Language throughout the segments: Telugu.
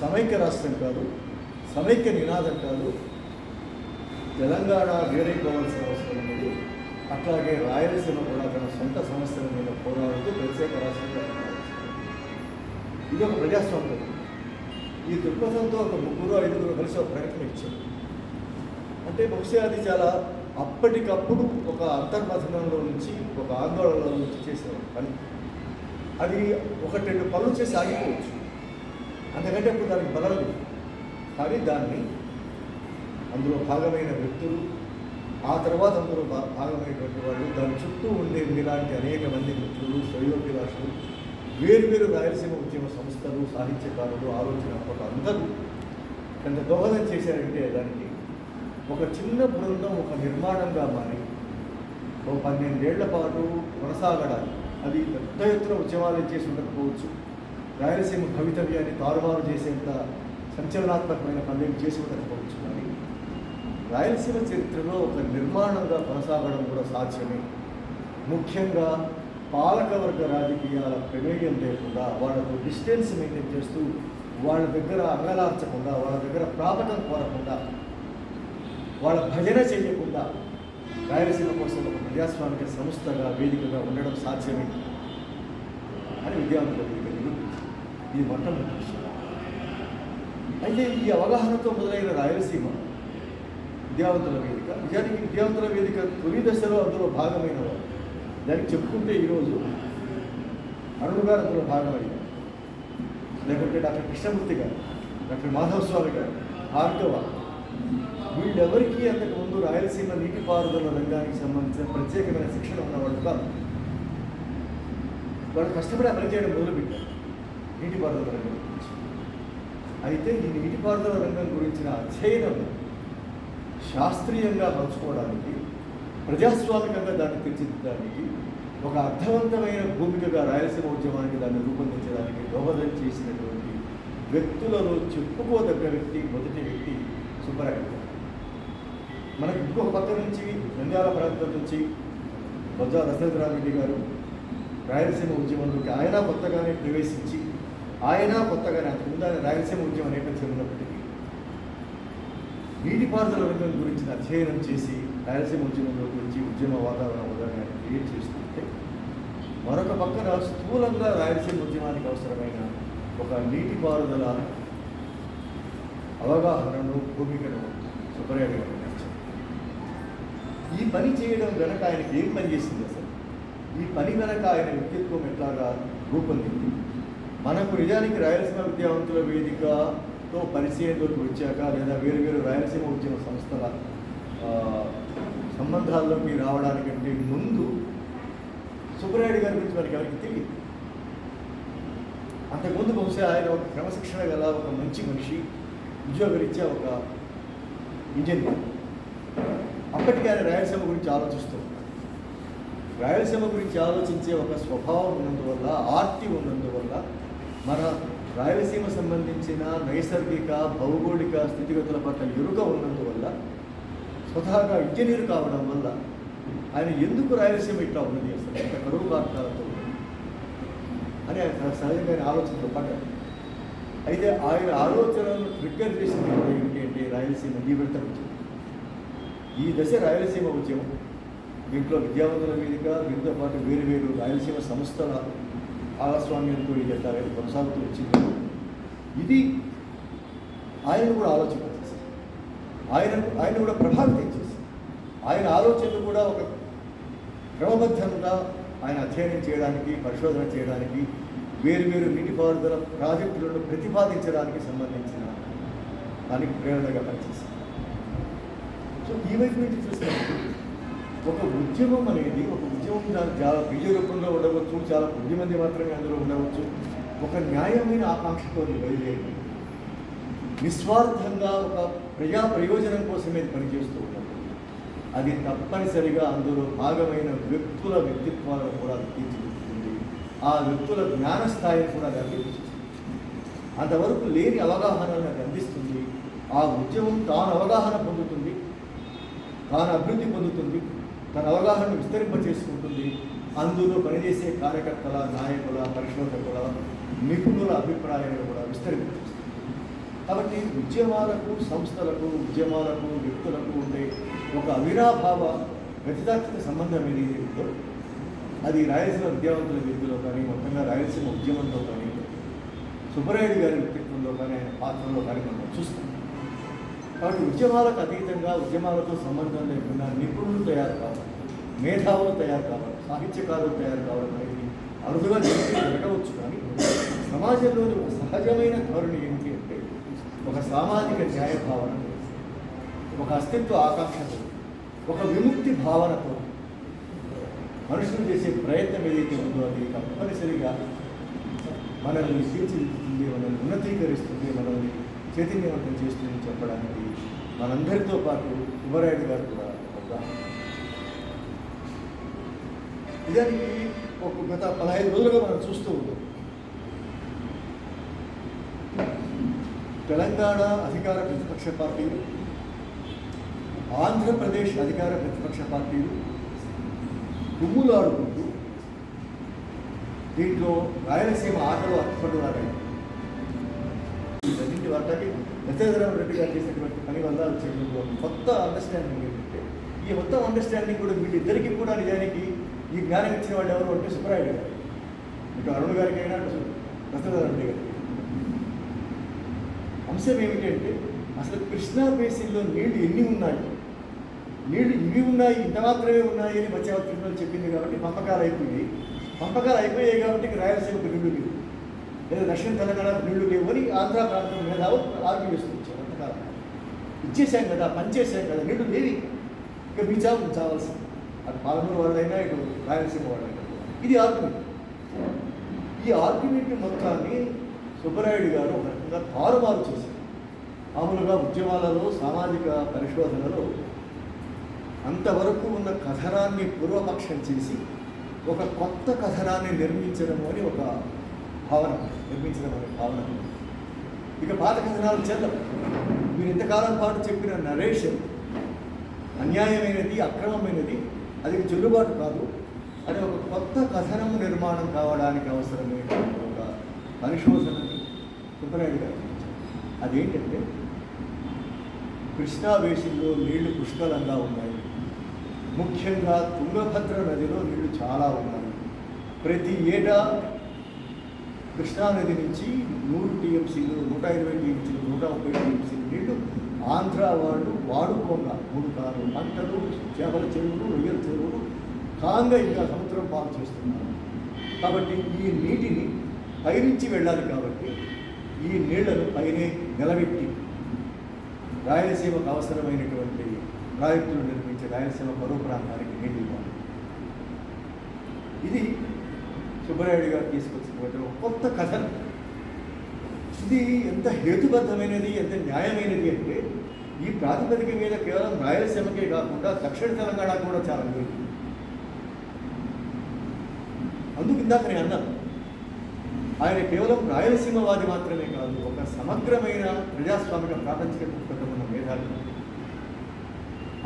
సమైక్య రాష్ట్రం కాదు సమైక్య నినాదం కాదు. తెలంగాణ వేరైపోవాల్సిన అవసరం ఉంది అట్లాగే రాయలసీమ కూడా తన సొంత సమస్యల మీద పోరాడుతూ ప్రత్యేక రాష్ట్రంగా ఇది ఒక ప్రజాస్వామ్యం. ఈ దృక్పథంతో ఒక ముగ్గురు ఐదుగురు కలిసి ఒక ప్రకటన ఇచ్చారు. అంటే బహుశా అది చాలా అప్పటికప్పుడు ఒక అంతర్మథనంలో నుంచి ఒక ఆందోళనలో నుంచి చేసిన పని. అది ఒకటి రెండు పనులు చేసి ఆగిపోవచ్చు. అంతకంటే ఇప్పుడు దానికి బలం లేదు. కానీ దాన్ని అందులో భాగమైన వ్యక్తులు ఆ తర్వాత అందులో భా- భాగమైనటువంటి వాళ్ళు దాని చుట్టూ ఉండే మీలాంటి అనేక మంది మిత్రులు శ్రేయోభిలాషులు వేరువేరు రాయలసీమ ఉద్యమ సంస్థలు సాహిత్యకారులు ఆలోచన అందరూ ఎంత దోహదం చేశారంటే దానికి ఒక చిన్న బృందం ఒక నిర్మాణంగా మారి ఒక పన్నెండేళ్ళ పాటు కొనసాగడానికి అది పెద్ద ఎత్తున ఉద్యమాలు చేసి ఉండకపోవచ్చు. రాయలసీమ భవితవ్యాన్ని తారుమారు చేసేంత సంచలనాత్మకమైన పనులు చేసి ఉండకపోవచ్చు కానీ రాయలసీమ చరిత్రలో ఒక నిర్మాణంగా కొనసాగడం కూడా సాధ్యమే. ముఖ్యంగా పాలకవర్గ రాజకీయాల ప్రమేయం లేకుండా వాళ్ళకు డిస్టెన్స్ మెయింటైన్ చేస్తూ వాళ్ళ దగ్గర అంగలార్చకుండా వాళ్ళ దగ్గర ప్రాపకం కోరకుండా వాళ్ళ భజన చేయకుండా రాయలసీమ కోసం ఒక ప్రజాస్వామిక సంస్థగా వేదికగా ఉండడం సాధ్యమే అని విద్యార్థులు ఇది మొట్టమొదటి విషయం అయితే ఈ అవగాహనతో మొదలైన రాయలసీమ విద్యావంతుల వేదిక నిజానికి విద్యావంతుల వేదిక తొలి దశలో అందులో భాగమైన వారు దానికి చెప్పుకుంటే ఈరోజు అరుణ్ గారు అందులో భాగమయ్యారు. లేకుంటే డాక్టర్ కృష్ణమూర్తి గారు డాక్టర్ మాధవ స్వామి గారు భార్గవ వీళ్ళెవరికీ అంతకుముందు రాయలసీమ నీటిపారుదల రంగానికి సంబంధించిన ప్రత్యేకమైన శిక్షణ ఉన్నవాళ్ళు కాదు. వాళ్ళు కష్టపడి అమలు చేయడం మొదలుపెట్టారు. నీటిపారుదల రంగం గురించి అయితే ఈ నీటిపారుదల రంగం గురించిన అధ్యయనం శాస్త్రీయంగా పంచుకోవడానికి ప్రజాస్వామికంగా దాన్ని తీర్చిదిద్దడానికి ఒక అర్థవంతమైన భూమికగా రాయలసీమ ఉద్యమానికి దాన్ని రూపొందించడానికి దోహదం చేసినటువంటి వ్యక్తులలో చెప్పుకోదగ్గ వ్యక్తి మొదటి వ్యక్తి సుబ్బరాయుడు గారు. మనకి ఇంకొక పక్క నుంచి నంద్యాల ప్రాంతం నుంచి బొజ్జా దశరథరామిరెడ్డి గారు రాయలసీమ ఉద్యమంలోకి ఆయన కొత్తగానే ప్రవేశించి ఆయన కొత్తగానే అంతకుముందు ఆయన రాయలసీమ ఉద్యమ నేపథ్యం ఉన్నప్పటికీ నీటిపారుదల రంగం గురించిన అధ్యయనం చేసి రాయలసీమ ఉద్యమంలో గురించి ఉద్యమ వాతావరణం ఉదాహరణ క్రియేట్ చేస్తుంటే మరొక పక్కన స్థూలంగా రాయలసీమ ఉద్యమానికి అవసరమైన ఒక నీటిపారుదల అవగాహనను భూమికను సుబ్బరాయుడు గారు ఈ పని చేయడం వెనక ఆయనకి ఏం పని చేసింది అసలు ఈ పని వెనక ఆయన వ్యక్తిత్వం ఎట్లాగా రూపొందింది? మనకు నిజానికి రాయలసీమ విద్యావంతుల వేదికతో పరిచయంలోకి వచ్చాక లేదా వేరు వేరు రాయలసీమ ఉద్యమ సంస్థల సంబంధాల్లోకి రావడానికంటే ముందు సుబ్బరాయుడు గారి గురించి మనకి ఎవరికి తెలియదు. అంతకుముందు బహుశా ఆయన ఒక క్రమశిక్షణ గల ఒక మంచి మనిషి ఉద్యోగరీత్యా ఒక ఇంజనీర్. అప్పటికి ఆయన రాయలసీమ గురించి ఆలోచిస్తూ రాయలసీమ గురించి ఆలోచించే ఒక స్వభావం ఉన్నందువల్ల ఆర్తి ఉన్నందువల్ల మన రాయలసీమ సంబంధించిన నైసర్గిక భౌగోళిక స్థితిగతుల పట్ల ఎరుక ఉన్నందువల్ల స్వతహాగా ఇంజనీర్ కావడం వల్ల ఆయన ఎందుకు రాయలసీమ ఇట్లా ఉన్నది అసలు? ఇంత కరువు కారణాలతో అని ఆయన సహజంగా ఆయన ఆలోచనలో అయితే ఆయన ఆలోచనలను ట్రిగ్గర్ చేసింది కూడా ఏంటి అంటే రాయలసీమ జీవితం ఉద్యమం ఈ దశ రాయలసీమ ఉద్యమం. దీంట్లో విద్యావంతుల వేదిక దీంతో పాటు వేరు వేరు రాయలసీమ సంస్థల భాగస్వామ్యంతో ఇది ఎట్లా కొనసాగుతూ వచ్చింది. ఇది ఆయన కూడా ఆలోచన చేసి ఆయన ఆయన కూడా ప్రభావితం చేసింది. ఆయన ఆలోచనలు కూడా ఒక క్రమబద్ధంగా ఆయన అధ్యయనం చేయడానికి పరిశోధన చేయడానికి వేరు వేరు నీటిపారుదల ప్రాజెక్టులను ప్రతిపాదించడానికి సంబంధించిన దానికి ప్రేరణగా పనిచేసింది. సో ఈ వైపు నుంచి చూసినప్పుడు ఒక ఉద్యమం అనేది ఒక నిత్యం చాలా బీజ రూపంలో ఉండవచ్చు చాలా కొద్ది మంది మాత్రమే అందులో ఉండవచ్చు. ఒక న్యాయమైన ఆకాంక్షతో బయలుదేరి నిస్వార్థంగా ఒక ప్రజా ప్రయోజనం కోసమే పనిచేస్తూ ఉన్నప్పుడు అది తప్పనిసరిగా అందులో భాగమైన వ్యక్తుల వ్యక్తిత్వాలను కూడా అది తీర్చిదిద్దుతుంది. ఆ వ్యక్తుల జ్ఞాన స్థాయిని కూడా అది అంతవరకు లేని అవగాహనను అది అందిస్తుంది. ఆ ఉద్యమం తాను అవగాహన పొందుతుంది తాను అభివృద్ధి పొందుతుంది. తన అవగాహనను విస్తరింపచేసుకుంటుంది. అందులో పనిచేసే కార్యకర్తల నాయకుల పరిశోధకుల నిపుణుల అభిప్రాయాలను కూడా విస్తరింపచేస్తుంది. కాబట్టి ఉద్యమాలకు సంస్థలకు ఉద్యమాలకు వ్యక్తులకు ఉండే ఒక అవిరాభావ వ్యతితాత్మక సంబంధం ఏది ఉందో అది రాయలసీమ విద్యావంతుల వీధిలో కానీ మొత్తంగా రాయలసీమ ఉద్యమంలో కానీ సుబ్బరాయుడు గారి వ్యక్తిత్వంలో కానీ ఆయన పాత్రలో కానీ మనం చూస్తాం. కాబట్టి ఉద్యమాలకు అతీతంగా ఉద్యమాలతో సంబంధం లేకుండా నిపుణులు తయారు కావాలి మేధావులు తయారు కావాలి సాహిత్యకారులు తయారు కావడం అనేది అరుదుగా జరగవచ్చు కానీ సమాజంలోని ఒక సహజమైన ధోరణి ఏంటి అంటే ఒక సామాజిక న్యాయ భావన ఒక అస్తిత్వ ఆకాంక్షతో ఒక విముక్తి భావనతో మనుషులు చేసే ప్రయత్నం ఏదైతే ఉందో అది తప్పనిసరిగా మనల్ని తీర్చిదిద్దుతుంది మనల్ని ఉన్నతీకరిస్తుంది మనల్ని చైతన్యవంతం చేస్తుందని చెప్పడానికి. మనందరితో పాటు ఉమరాయుడు గారు కూడా ఒక నిజానికి ఒక గత పదహైదు రోజులుగా మనం చూస్తూ ఉన్నాం. తెలంగాణ అధికార ప్రతిపక్ష పార్టీలు ఆంధ్రప్రదేశ్ అధికార ప్రతిపక్ష పార్టీలు గుమ్ములాడుకుంటూ దీంట్లో రాయలసీమ ఆటలు అత్పడులాగాయి వీటన్నింటి వాటికి దశరథరామ రెడ్డి గారు చేసినటువంటి పని వల్ల వచ్చేటువంటి కొత్త అండర్స్టాండింగ్ ఏంటంటే ఈ మొత్తం అండర్స్టాండింగ్ కూడా వీళ్ళిద్దరికీ కూడా నిజానికి ఈ జ్ఞానం ఇచ్చిన వాళ్ళు ఎవరు అంటే సుబ్బరాయుడు గారు. ఇటు అరుణ్ గారికి అయినా అటు దశరథరామ రెడ్డి గారికి అంశం ఏమిటంటే అసలు కృష్ణా బేసిన్లో నీళ్ళు ఎన్ని ఉన్నాయి? నీళ్ళు ఇవి ఉన్నాయి ఇంత మాత్రమే ఉన్నాయి అని మత్స్యవత్రిలో చెప్పింది కాబట్టి పంపకాలు అయిపోయి పంపకాలు అయిపోయాయి కాబట్టి రాయలసీమకు నీళ్ళు లేవు లేదా దక్షిణ తెలంగాణ నీళ్ళు లేవు అని ఆంధ్ర ప్రాంతం మేధావు ఆర్గ్యూ చేసుకొచ్చారు అంతకాలం. ఇచ్చేసాం కదా పనిచేసాం కదా నీళ్ళు లేవి ఇక మీ చావు చావాల్సింది. అటు పాలమూరు వాళ్ళైనా ఇటు రాయలసీమ వాళ్ళైనా ఇది ఆర్గ్యుమెంట్ ఈ ఆర్గ్యుమెంట్ మొత్తాన్ని సుబ్బరాయుడు గారు ఒక రకంగా తారుమారు చేశారు. మామూలుగా ఉద్యమాలలో సామాజిక పరిశోధనలో అంతవరకు ఉన్న కథనాన్ని పూర్వపక్షం చేసి ఒక కొత్త కథనాన్ని నిర్మించడం అని ఒక భావన నిర్మించడం అనే భావన. ఇక పాత కథనాలు చేద్దాం. మీరు ఇంతకాలం పాటు చెప్పిన నరేషన్ అన్యాయమైనది అక్రమమైనది అది చెల్లుబాటు కాదు. అది ఒక కొత్త కథనం నిర్మాణం కావడానికి అవసరమైన ఒక పరిశోధనని సుబ్బరాయుడు గారు అదేంటంటే కృష్ణా బేసిన్లో నీళ్ళు పుష్కలంగా ఉన్నాయి. ముఖ్యంగా తుంగభద్ర నదిలో నీళ్ళు చాలా ఉన్నాయి. ప్రతి ఏటా కృష్ణానది నుంచి నూరు టీఎంసీలు నూట ఇరవై టీఎంసీలు నూట ముప్పై టీఎంసీలు నీళ్ళు ఆంధ్ర వాళ్ళు వాడుకోగా. మూడు కారు పంటలు చేపల చెరువులు రొయ్యల చెరువులు. కాంగా ఇంకా సముద్రం పాలు చేస్తున్నారు. కాబట్టి ఈ నీటిని పైనుంచి వెళ్ళాలి కాబట్టి ఈ నీళ్ళను పైనే నిలబెట్టి రాయలసీమకు అవసరమైనటువంటి ప్రాజెక్టులు నిర్మించే రాయలసీమ పరో ప్రాంతానికి నీళ్ళు ఇవ్వాలి. ఇది సుబ్బరాయుడు గారు తీసుకొచ్చినటువంటి ఒక కొత్త కథనం ఇది ఎంత హేతుబద్ధమైనది ఎంత న్యాయమైనది అంటే ఈ ప్రాతిపదిక మీద కేవలం రాయలసీమకే కాకుండా దక్షిణ తెలంగాణ కూడా చాలా జరిగింది అందుకు ఇందాక నేను అన్నాను ఆయన కేవలం రాయలసీమవాది మాత్రమే కాదు ఒక సమగ్రమైన ప్రజాస్వామిక ప్రాపంచిక దృక్పథం ఉన్న మేధావి.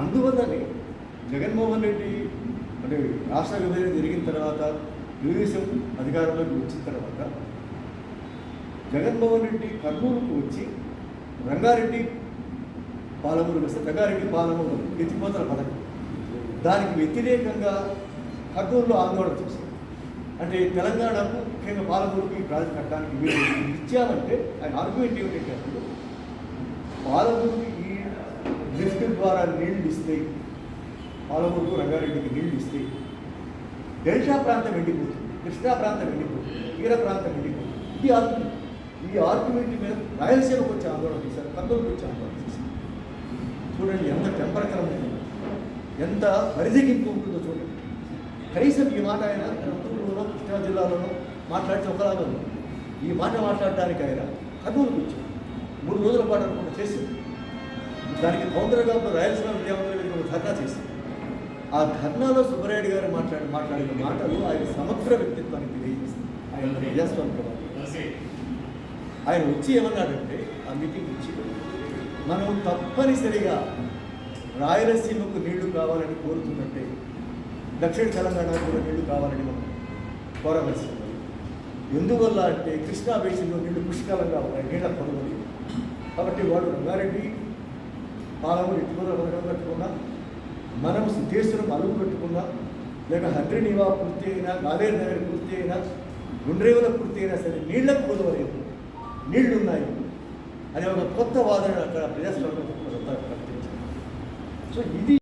అందువల్లనే జగన్మోహన్ రెడ్డి అంటే రాష్ట్ర విభజన జరిగిన తర్వాత తెలుగుదేశం అధికారంలోకి వచ్చిన తర్వాత జగన్మోహన్ రెడ్డి కర్నూలుకు వచ్చి రంగారెడ్డి పాలమూరు వస్తే రంగారెడ్డి పాలమూరు ఎత్తిపోతల పథకం దానికి వ్యతిరేకంగా కర్నూలులో ఆందోళన చేశారు. అంటే తెలంగాణకు ముఖ్యంగా పాలమూరుకి ఈ ప్రాజెక్ట్ కట్టడానికి మీరు ఇచ్చామంటే ఆయన ఆర్గ్యుమెంట్ ఏమిటంటే అప్పుడు పాలమూరుకి ఈ లిఫ్ట్ ద్వారా నీళ్ళు ఇస్తే పాలమూరుకు రంగారెడ్డికి నీళ్ళు ఇస్తే డెల్టా ప్రాంతం ఎండిపోతుంది కృష్ణా ప్రాంతం ఎండిపోతుంది తీర ప్రాంతం ఎండిపోతుంది. ఇది ఆర్గ్యుమెంట్ ఈ ఆర్గ్యుమెంట్ మీద రాయలసీమకు వచ్చి ఆందోళన చేశారు కర్నూలుకు వచ్చి ఆందోళన చేశారు చూడండి ఎంత టెంపరకరం ఎంత పరిదగింపు ఉంటుందో చూడండి. కనీసం ఈ మాట ఆయన రంగులూరులో కృష్ణా జిల్లాలోనో మాట్లాడితే ఒకలాగా ఈ మాట మాట్లాడడానికి ఆయన కర్నూలుకు వచ్చారు మూడు రోజుల పాటు అనుకుంటా చేసింది. దానికి కౌంటర్గా రాయలసీమ విద్యావంతుల ధర్నా చేసింది. ఆ ధర్నాలో సుబ్బరాయుడు గారు మాట్లాడి మాట్లాడిన మాటలు ఆయన సమగ్ర వ్యక్తిత్వానికి తెలియజేస్తుంది. ఆయన ఆయన వచ్చి ఏమన్నాడంటే ఆ మీటింగ్ వచ్చి మనం తప్పనిసరిగా రాయలసీమకు నీళ్ళు కావాలని కోరుతున్నట్టే దక్షిణ తెలంగాణ కూడా నీళ్ళు కావాలని మనం కోరవలసి ఉన్నది ఎందువల్ల అంటే కృష్ణా బేసిన్లో నీళ్ళు పుష్కలంగా ఉన్నాయి నీళ్ళ పొరవలి కాబట్టి వాడు రంగారెడ్డి పాలమూరు ఇటుకూర పథకం కట్టుకున్నా మనం సిద్ధేశ్వరం అలుగు పెట్టుకున్నా లేక హద్రి నివా పూర్తి అయినా గాలేరు నగర్ పూర్తి అయినా గుండ్రేవుల పూర్తి అయినా సరే నీళ్ళకు కుదవలేదు నీళ్ళు ఉన్నాయి అనే ఒక కొత్త వాదన అక్కడ ప్రజాస్వామ్యం ప్రకటించారు సో ఇది